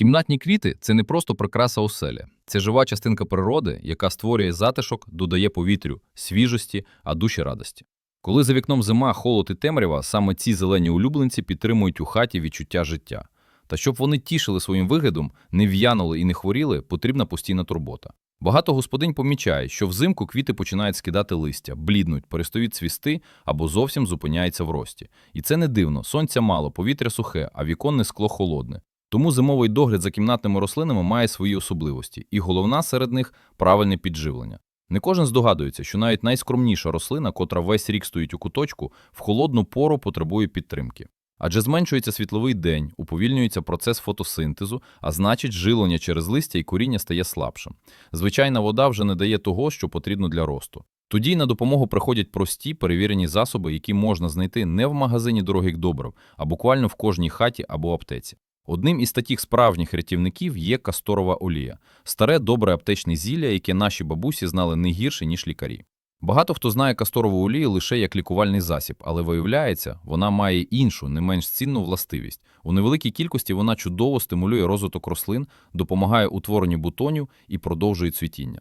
Кімнатні квіти це не просто прикраса оселі, це жива частинка природи, яка створює затишок, додає повітрю, свіжості, а душі радості. Коли за вікном зима, холод і темрява, саме ці зелені улюбленці підтримують у хаті відчуття життя. Та щоб вони тішили своїм виглядом, не в'янули і не хворіли, потрібна постійна турбота. Багато господинь помічає, що взимку квіти починають скидати листя, бліднуть, перестають цвісти або зовсім зупиняються в рості. І це не дивно, сонця мало, повітря сухе, а віконне скло холодне. Тому зимовий догляд за кімнатними рослинами має свої особливості, і головна серед них правильне підживлення. Не кожен здогадується, що навіть найскромніша рослина, котра весь рік стоїть у куточку, в холодну пору потребує підтримки. Адже зменшується світловий день, уповільнюється процес фотосинтезу, а значить, жилення через листя і коріння стає слабшим. Звичайна вода вже не дає того, що потрібно для росту. Тоді на допомогу приходять прості перевірені засоби, які можна знайти не в магазині дорогих добрив, а буквально в кожній хаті або аптеці. Одним із таких справжніх рятівників є касторова олія, старе добре аптечне зілля, яке наші бабусі знали не гірше, ніж лікарі. Багато хто знає касторову олію лише як лікувальний засіб, але виявляється, вона має іншу, не менш цінну властивість. У невеликій кількості вона чудово стимулює розвиток рослин, допомагає утворенню бутонів і продовжує цвітіння.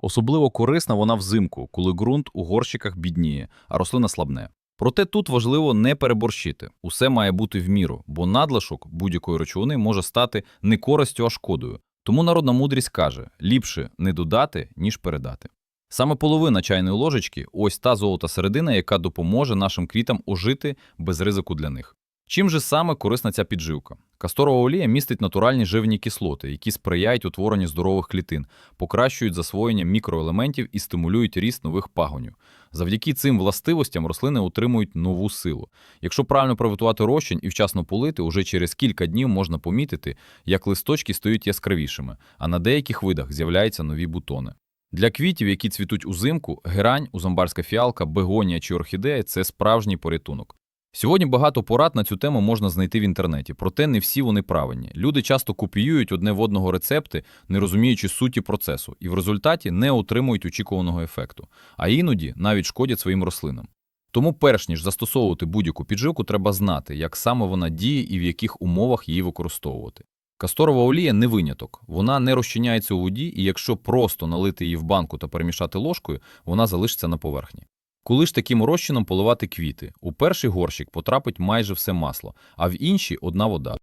Особливо корисна вона взимку, коли ґрунт у горщиках бідніє, а рослина слабне. Проте тут важливо не переборщити. Усе має бути в міру, бо надлишок будь-якої речовини може стати не користю, а шкодою. Тому народна мудрість каже: ліпше не додати, ніж передати. Саме половина чайної ложечки ось та золота середина, яка допоможе нашим квітам ожити без ризику для них. Чим же саме корисна ця підживка? Касторова олія містить натуральні живні кислоти, які сприяють утворенню здорових клітин, покращують засвоєння мікроелементів і стимулюють ріст нових пагонів. Завдяки цим властивостям рослини отримують нову силу. Якщо правильно приготувати розчин і вчасно полити, уже через кілька днів можна помітити, як листочки стають яскравішими, а на деяких видах з'являються нові бутони. Для квітів, які цвітуть узимку, герань, узамбарська фіалка, бегонія чи орхідея це справжній порятунок. Сьогодні багато порад на цю тему можна знайти в інтернеті, проте не всі вони правильні. Люди часто копіюють одне в одного рецепти, не розуміючи суті процесу, і в результаті не отримують очікуваного ефекту, а іноді навіть шкодять своїм рослинам. Тому, перш ніж застосовувати будь-яку підживку, треба знати, як саме вона діє і в яких умовах її використовувати. Касторова олія не виняток, вона не розчиняється у воді, і якщо просто налити її в банку та перемішати ложкою, вона залишиться на поверхні. Коли ж таким розчином поливати квіти, у перший горщик потрапить майже все масло, а в інші одна вода.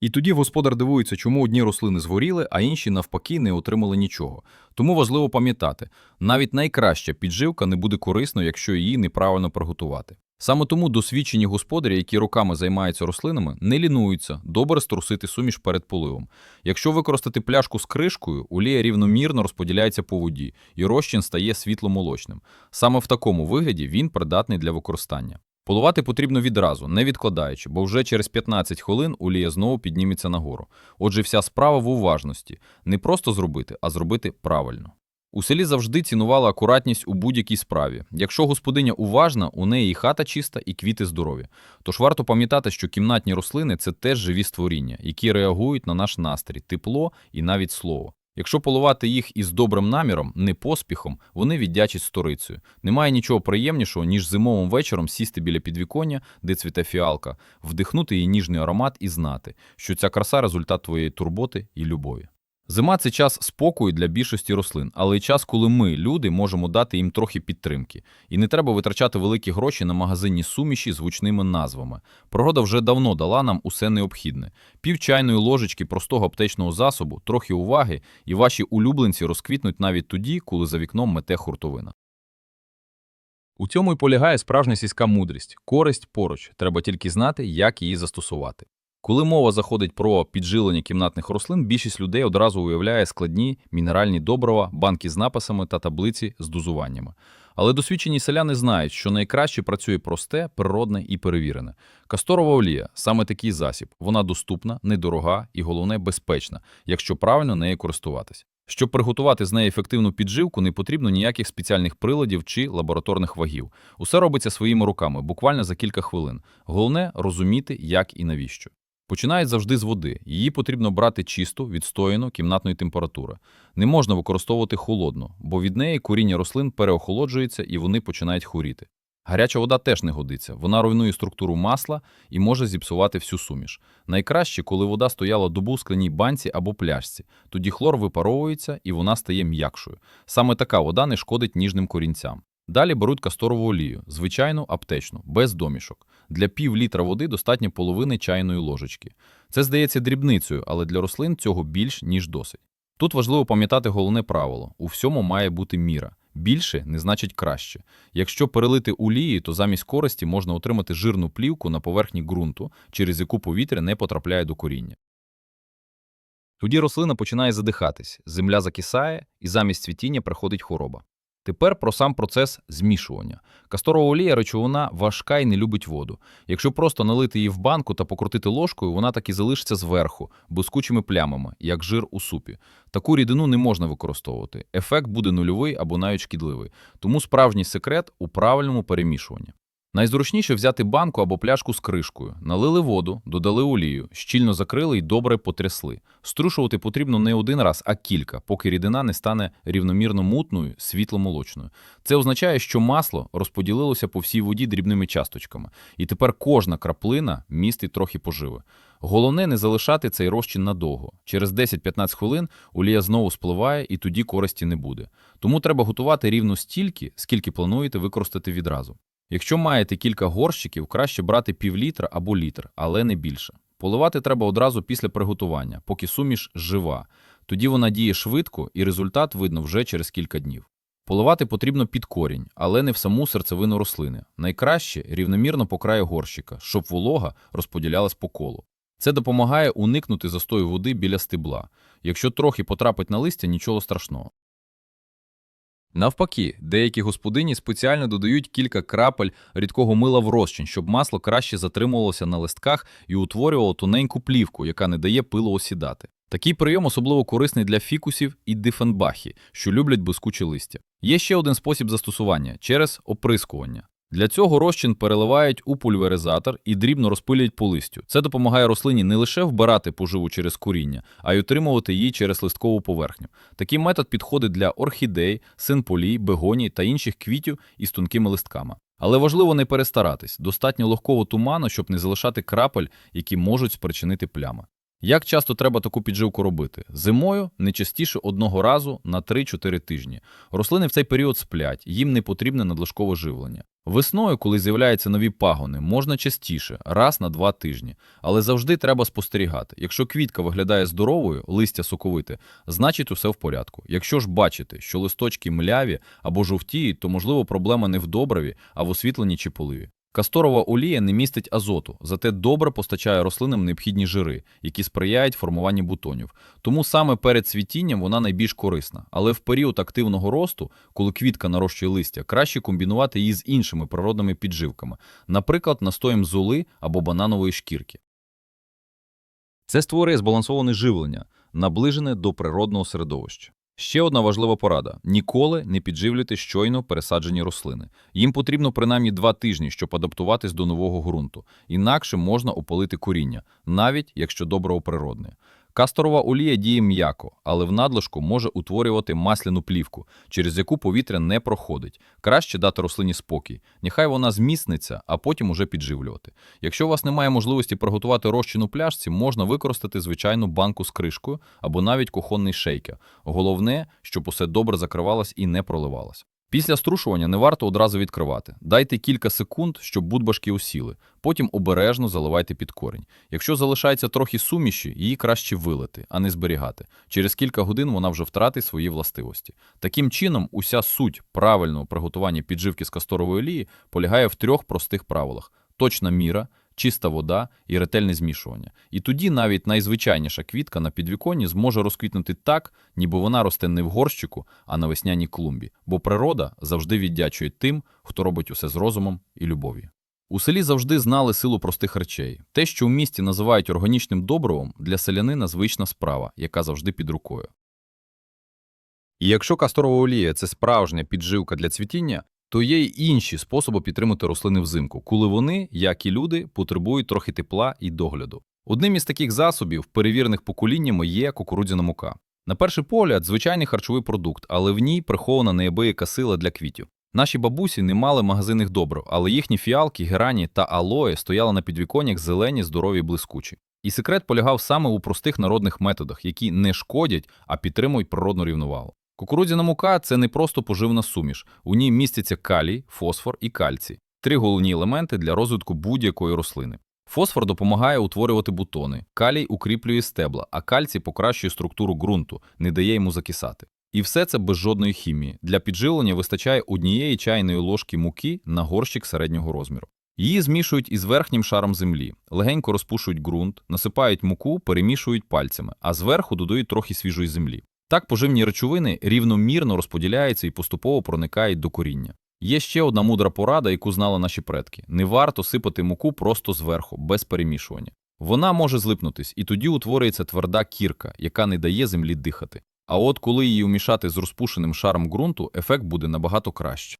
І тоді господар дивується, чому одні рослини згоріли, а інші навпаки не отримали нічого. Тому важливо пам'ятати, навіть найкраща підживка не буде корисною, якщо її неправильно приготувати. Саме тому досвідчені господарі, які роками займаються рослинами, не лінуються добре струсити суміш перед поливом. Якщо використати пляшку з кришкою, олія рівномірно розподіляється по воді, і розчин стає світломолочним. Саме в такому вигляді він придатний для використання. Поливати потрібно відразу, не відкладаючи, бо вже через 15 хвилин олія знову підніметься нагору. Отже, вся справа в уважності не просто зробити, а зробити правильно. У селі завжди цінували акуратність у будь-якій справі. Якщо господиня уважна, у неї і хата чиста, і квіти здорові. Тож варто пам'ятати, що кімнатні рослини це теж живі створіння, які реагують на наш настрій, тепло і навіть слово. Якщо поливати їх із добрим наміром, не поспіхом, вони віддячать сторицею. Немає нічого приємнішого, ніж зимовим вечором сісти біля підвіконня, де цвіте фіалка, вдихнути її ніжний аромат і знати, що ця краса результат твоєї турботи і любові. Зима це час спокою для більшості рослин, але й час, коли ми, люди, можемо дати їм трохи підтримки. І не треба витрачати великі гроші на магазинні суміші з гучними назвами. Природа вже давно дала нам усе необхідне: пів чайної ложечки простого аптечного засобу, трохи уваги, і ваші улюбленці розквітнуть навіть тоді, коли за вікном мете хуртовина. У цьому й полягає справжня сільська мудрість, користь поруч, треба тільки знати, як її застосувати. Коли мова заходить про піджилення кімнатних рослин, більшість людей одразу уявляє складні мінеральні добрива, банки з написами та таблиці з дозуваннями. Але досвідчені селяни знають, що найкраще працює просте, природне і перевірене. Касторова олія саме такий засіб. Вона доступна, недорога і, головне, безпечна, якщо правильно нею користуватись. Щоб приготувати з неї ефективну підживку, не потрібно ніяких спеціальних приладів чи лабораторних вагів. Усе робиться своїми руками, буквально за кілька хвилин. Головне розуміти, як і навіщо. Починають завжди з води. Її потрібно брати чисту, відстояну кімнатної температури. Не можна використовувати холодну, бо від неї коріння рослин переохолоджується і вони починають хворіти. Гаряча вода теж не годиться. Вона руйнує структуру масла і може зіпсувати всю суміш. Найкраще, коли вода стояла добу в скляній банці або пляшці. Тоді хлор випаровується і вона стає м'якшою. Саме така вода не шкодить ніжним корінцям. Далі беруть касторову олію, звичайну аптечну, без домішок. Для пів літра води достатньо половини чайної ложечки. Це здається дрібницею, але для рослин цього більш ніж досить. Тут важливо пам'ятати головне правило: у всьому має бути міра. Більше не значить краще. Якщо перелити олії, то замість користі можна отримати жирну плівку на поверхні ґрунту, через яку повітря не потрапляє до коріння. Тоді рослина починає задихатись, земля закисає, і замість цвітіння приходить хвороба. Тепер про сам процес змішування. Касторова олія речовина важка і не любить воду. Якщо просто налити її в банку та покрутити ложкою, вона так і залишиться зверху, блискучими плямами, як жир у супі. Таку рідину не можна використовувати. Ефект буде нульовий або навіть шкідливий. Тому справжній секрет у правильному перемішуванні. Найзручніше взяти банку або пляшку з кришкою, налили воду, додали олію, щільно закрили і добре потрясли. Струшувати потрібно не один раз, а кілька, поки рідина не стане рівномірно мутною, світло-молочною. Це означає, що масло розподілилося по всій воді дрібними часточками, і тепер кожна краплина містить трохи поживи. Головне не залишати цей розчин надовго. Через 10-15 хвилин олія знову спливає, і тоді користі не буде. Тому треба готувати рівно стільки, скільки плануєте використати відразу. Якщо маєте кілька горщиків, краще брати півлітра або літр, але не більше. Поливати треба одразу після приготування, поки суміш жива. Тоді вона діє швидко і результат видно вже через кілька днів. Поливати потрібно під корінь, але не в саму серцевину рослини. Найкраще рівномірно по краю горщика, щоб волога розподілялась по колу. Це допомагає уникнути застою води біля стебла. Якщо трохи потрапить на листя, нічого страшного. Навпаки, деякі господині спеціально додають кілька крапель рідкого мила в розчин, щоб масло краще затримувалося на листках і утворювало тоненьку плівку, яка не дає пилу осідати. Такий прийом особливо корисний для фікусів і дифенбахі, що люблять блискучі листя. Є ще один спосіб застосування через оприскування. Для цього розчин переливають у пульверизатор і дрібно розпилюють по листю. Це допомагає рослині не лише вбирати поживу через коріння, а й утримувати її через листкову поверхню. Такий метод підходить для орхідей, синполій, бегоній та інших квітів із тонкими листками. Але важливо не перестаратись, достатньо легкого туману, щоб не залишати крапель, які можуть спричинити плями. Як часто треба таку підживку робити? Зимою не частіше одного разу на 3-4 тижні. Рослини в цей період сплять, їм не потрібне надлишкове живлення. Весною, коли з'являються нові пагони, можна частіше, раз на два тижні. Але завжди треба спостерігати. Якщо квітка виглядає здоровою, листя соковите, значить усе в порядку. Якщо ж бачите, що листочки мляві або жовтіють, то можливо проблема не в добриві, а в освітленні чи поливі. Касторова олія не містить азоту, зате добре постачає рослинам необхідні жири, які сприяють формуванню бутонів. Тому саме перед цвітінням вона найбільш корисна. Але в період активного росту, коли квітка нарощує листя, краще комбінувати її з іншими природними підживками, наприклад, настоєм золи або бананової шкірки. Це створює збалансоване живлення, наближене до природного середовища. Ще одна важлива порада: ніколи не підживлюйте щойно пересаджені рослини. Їм потрібно принаймні два тижні, щоб адаптуватись до нового ґрунту. Інакше можна опалити коріння, навіть якщо доброго природне. Касторова олія діє м'яко, але в надлишку може утворювати масляну плівку, через яку повітря не проходить. Краще дати рослині спокій. Нехай вона зміцниться, а потім уже підживлювати. Якщо у вас немає можливості приготувати розчин у пляшці, можна використати звичайну банку з кришкою або навіть кухонний шейкер. Головне, щоб усе добре закривалось і не проливалось. Після струшування не варто одразу відкривати. Дайте кілька секунд, щоб будбашки осіли. Потім обережно заливайте під корінь. Якщо залишається трохи суміші, її краще вилити, а не зберігати. Через кілька годин вона вже втратить свої властивості. Таким чином, уся суть правильного приготування підживки з касторової олії полягає в трьох простих правилах: точна міра, чиста вода і ретельне змішування. І тоді навіть найзвичайніша квітка на підвіконні зможе розквітнути так, ніби вона росте не в горщику, а на весняній клумбі, бо природа завжди віддячує тим, хто робить усе з розумом і любов'ю. У селі завжди знали силу простих речей. Те, що в місті називають органічним добривом, для селянина звична справа, яка завжди під рукою. І якщо касторова олія це справжня підживка для цвітіння, то є й інші способи підтримати рослини взимку, коли вони, як і люди, потребують трохи тепла і догляду. Одним із таких засобів, перевірених поколіннями, є кукурудзяна мука. На перший погляд, звичайний харчовий продукт, але в ній прихована неабияка сила для квітів. Наші бабусі не мали магазинних добрив, але їхні фіалки, герані та алої стояли на підвіконнях зелені, здорові блискучі. І секрет полягав саме у простих народних методах, які не шкодять, а підтримують природну рівновагу. Кукурудзяна мука це не просто поживна суміш. У ній містяться калій, фосфор і кальцій три головні елементи для розвитку будь-якої рослини. Фосфор допомагає утворювати бутони, калій укріплює стебла, а кальцій покращує структуру ґрунту, не дає йому закисати. І все це без жодної хімії. Для підживлення вистачає однієї чайної ложки муки на горщик середнього розміру. Її змішують із верхнім шаром землі, легенько розпушують ґрунт, насипають муку, перемішують пальцями, а зверху додають трохи свіжої землі. Так поживні речовини рівномірно розподіляються і поступово проникають до коріння. Є ще одна мудра порада, яку знали наші предки: не варто сипати муку просто зверху, без перемішування. Вона може злипнутись, і тоді утворюється тверда кірка, яка не дає землі дихати. А от коли її умішати з розпушеним шаром ґрунту, ефект буде набагато краще.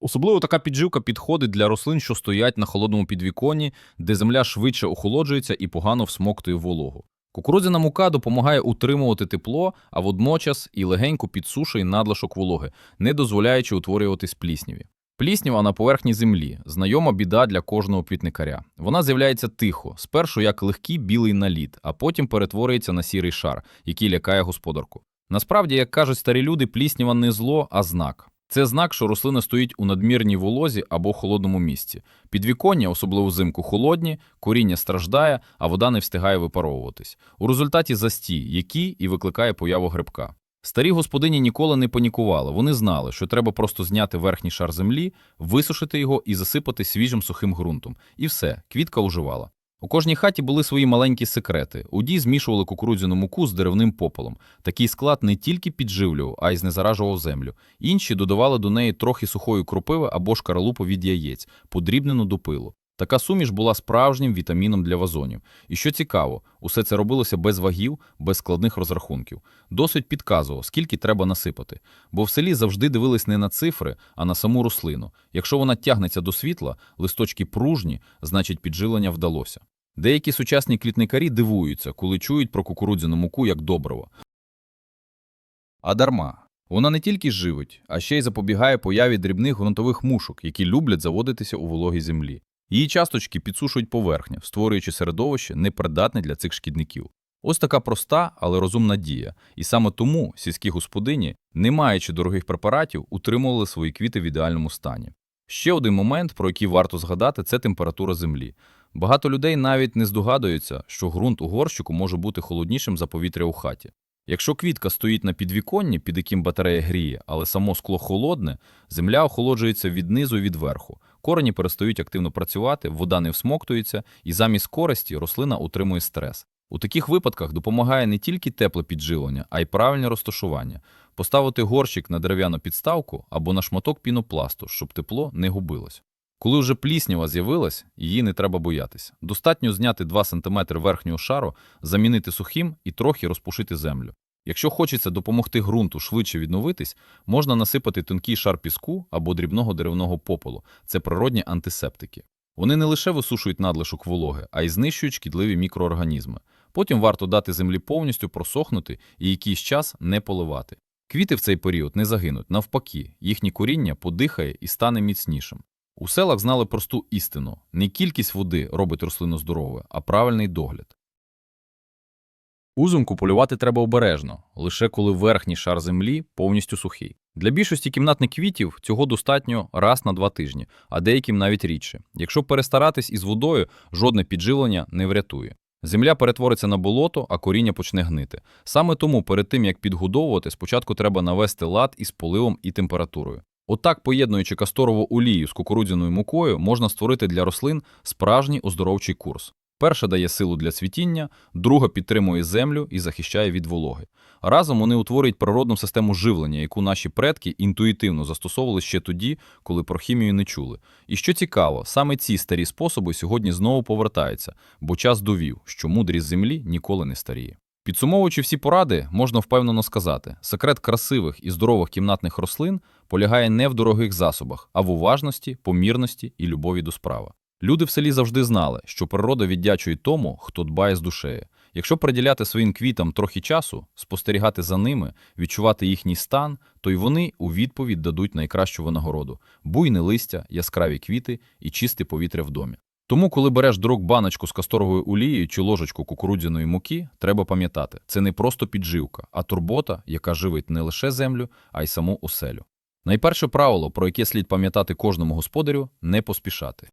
Особливо така підживка підходить для рослин, що стоять на холодному підвіконні, де земля швидше охолоджується і погано всмоктує вологу. Кукурудзяна мука допомагає утримувати тепло, а водночас і легенько підсушує надлишок вологи, не дозволяючи утворюватись плісняві. Пліснява на поверхні землі знайома біда для кожного квітникаря. Вона з'являється тихо, спершу як легкий білий наліт, а потім перетворюється на сірий шар, який лякає господарку. Насправді, як кажуть старі люди, пліснява не зло, а знак. Це знак, що рослина стоїть у надмірній волозі або холодному місці. Підвіконня, особливо взимку, холодні, коріння страждає, а вода не встигає випаровуватись. У результаті застій, який і викликає появу грибка. Старі господині ніколи не панікували. Вони знали, що треба просто зняти верхній шар землі, висушити його і засипати свіжим сухим ґрунтом. І все, квітка уживала. У кожній хаті були свої маленькі секрети. Уді змішували кукурудзяну муку з деревним попелом. Такий склад не тільки підживлював, а й знезаражував землю. Інші додавали до неї трохи сухої кропиви або шкаралупу від яєць, подрібнену до пилу. Така суміш була справжнім вітаміном для вазонів. І що цікаво, усе це робилося без вагів, без складних розрахунків. Досить підказував, скільки треба насипати. Бо в селі завжди дивились не на цифри, а на саму рослину. Якщо вона тягнеться до світла, листочки пружні, значить піджилення вдалося. Деякі сучасні квітникарі дивуються, коли чують про кукурудзяну муку як добриво. А дарма. Вона не тільки живить, а ще й запобігає появі дрібних ґрунтових мушок, які люблять заводитися у вологій землі. Її часточки підсушують поверхню, створюючи середовище непридатне для цих шкідників. Ось така проста, але розумна дія. І саме тому сільські господині, не маючи дорогих препаратів, утримували свої квіти в ідеальному стані. Ще один момент, про який варто згадати, це температура землі. Багато людей навіть не здогадуються, що ґрунт у горщику може бути холоднішим за повітря у хаті. Якщо квітка стоїть на підвіконні, під яким батарея гріє, але само скло холодне, земля охолоджується від низу і від верху. Корені перестають активно працювати, вода не всмоктується, і замість користі рослина утримує стрес. У таких випадках допомагає не тільки тепле підживлення, а й правильне розташування. Поставити горщик на дерев'яну підставку або на шматок пінопласту, щоб тепло не губилось. Коли вже пліснява з'явилась, її не треба боятися. Достатньо зняти 2 см верхнього шару, замінити сухим і трохи розпушити землю. Якщо хочеться допомогти ґрунту швидше відновитись, можна насипати тонкий шар піску або дрібного деревного попелу. Це природні антисептики. Вони не лише висушують надлишок вологи, а й знищують шкідливі мікроорганізми. Потім варто дати землі повністю просохнути і якийсь час не поливати. Квіти в цей період не загинуть, навпаки, їхнє коріння подихає і стане міцнішим. У селах знали просту істину: не кількість води робить рослину здоровою, а правильний догляд. Узумку полювати треба обережно, лише коли верхній шар землі повністю сухий. Для більшості кімнатних квітів цього достатньо раз на два тижні, а деяким навіть рідше. Якщо перестаратись із водою, жодне підживлення не врятує. Земля перетвориться на болото, а коріння почне гнити. Саме тому перед тим, як підгодовувати, спочатку треба навести лад із поливом і температурою. Отак, поєднуючи касторову олію з кукурудзяною мукою, можна створити для рослин справжній оздоровчий курс. Перша дає силу для цвітіння, друга підтримує землю і захищає від вологи. Разом вони утворюють природну систему живлення, яку наші предки інтуїтивно застосовували ще тоді, коли про хімію не чули. І що цікаво, саме ці старі способи сьогодні знову повертаються, бо час довів, що мудрість землі ніколи не старіє. Підсумовуючи всі поради, можна впевнено сказати, секрет красивих і здорових кімнатних рослин полягає не в дорогих засобах, а в уважності, помірності і любові до справи. Люди в селі завжди знали, що природа віддячує тому, хто дбає з душею. Якщо приділяти своїм квітам трохи часу, спостерігати за ними, відчувати їхній стан, то й вони у відповідь дадуть найкращу винагороду – буйне листя, яскраві квіти і чисте повітря в домі. Тому, коли береш до баночку з касторовою олією чи ложечку кукурудзяної муки, треба пам'ятати, це не просто підживка, а турбота, яка живить не лише землю, а й саму оселю. Найперше правило, про яке слід пам'ятати кожному господарю – не поспішати.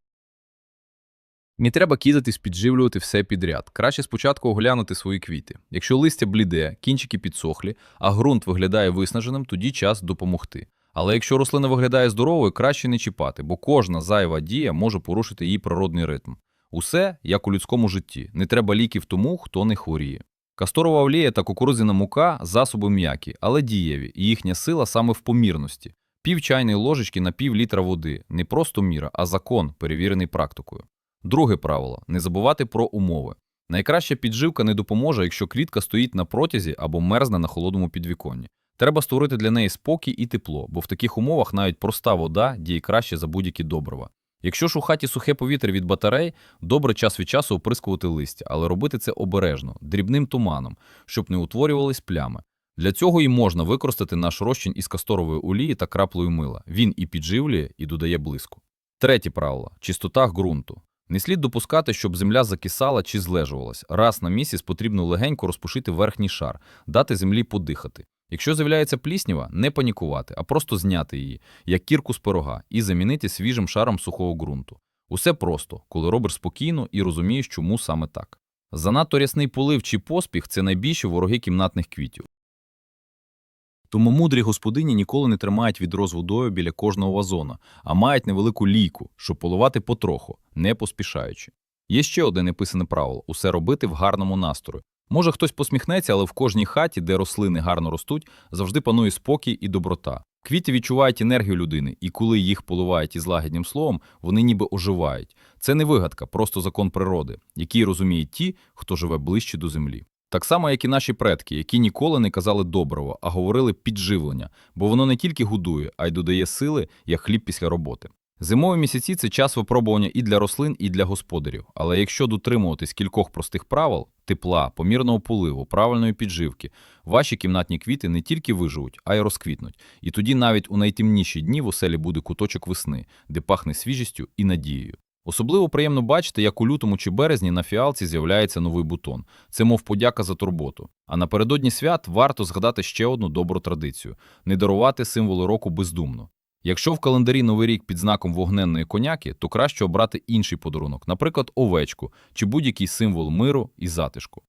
Не треба кидатись підживлювати все підряд. Краще спочатку оглянути свої квіти. Якщо листя бліде, кінчики підсохлі, а ґрунт виглядає виснаженим, тоді час допомогти. Але якщо рослина виглядає здоровою, краще не чіпати, бо кожна зайва дія може порушити її природний ритм. Усе як у людському житті. Не треба ліків тому, хто не хворіє. Касторова олія та кукурудзяна мука – засоби м'які, але дієві, і їхня сила саме в помірності. Пів чайної ложечки на пів літра води – не просто міра, а закон, перевірений практикою. Друге правило – не забувати про умови. Найкраща підживка не допоможе, якщо квітка стоїть на протязі або мерзне на холодному підвіконні. Треба створити для неї спокій і тепло, бо в таких умовах навіть проста вода діє краще за будь-які добрива. Якщо ж у хаті сухе повітря від батарей, добре час від часу оприскувати листя, але робити це обережно, дрібним туманом, щоб не утворювались плями. Для цього і можна використати наш розчин із касторової олії та краплею мила. Він і підживлює, і додає блиску. Третє правило – чистота ґрунту. Не слід допускати, щоб земля закисала чи злежувалась. Раз на місяць потрібно легенько розпушити верхній шар, дати землі подихати. Якщо з'являється пліснява, не панікувати, а просто зняти її, як кірку з пирога, і замінити свіжим шаром сухого ґрунту. Усе просто, коли робиш спокійно і розумієш, чому саме так. Занадто рясний полив чи поспіх – це найбільші вороги кімнатних квітів. Тому мудрі господині ніколи не тримають відро з водою біля кожного вазона, а мають невелику лійку, щоб поливати потроху, не поспішаючи. Є ще одне неписане правило – усе робити в гарному настрої. Може хтось посміхнеться, але в кожній хаті, де рослини гарно ростуть, завжди панує спокій і доброта. Квіти відчувають енергію людини, і коли їх поливають із лагідним словом, вони ніби оживають. Це не вигадка, просто закон природи, який розуміють ті, хто живе ближче до землі. Так само, як і наші предки, які ніколи не казали доброго, а говорили підживлення, бо воно не тільки годує, а й додає сили, як хліб після роботи. Зимові місяці це час випробування і для рослин, і для господарів. Але якщо дотримуватись кількох простих правил тепла, помірного поливу, правильної підживки, ваші кімнатні квіти не тільки виживуть, а й розквітнуть. І тоді навіть у найтемніші дні в оселі буде куточок весни, де пахне свіжістю і надією. Особливо приємно бачити, як у лютому чи березні на фіалці з'являється новий бутон. Це мов подяка за турботу. А напередодні свят варто згадати ще одну добру традицію – не дарувати символи року бездумно. Якщо в календарі Новий рік під знаком вогненної коняки, то краще обрати інший подарунок, наприклад, овечку чи будь-який символ миру і затишку.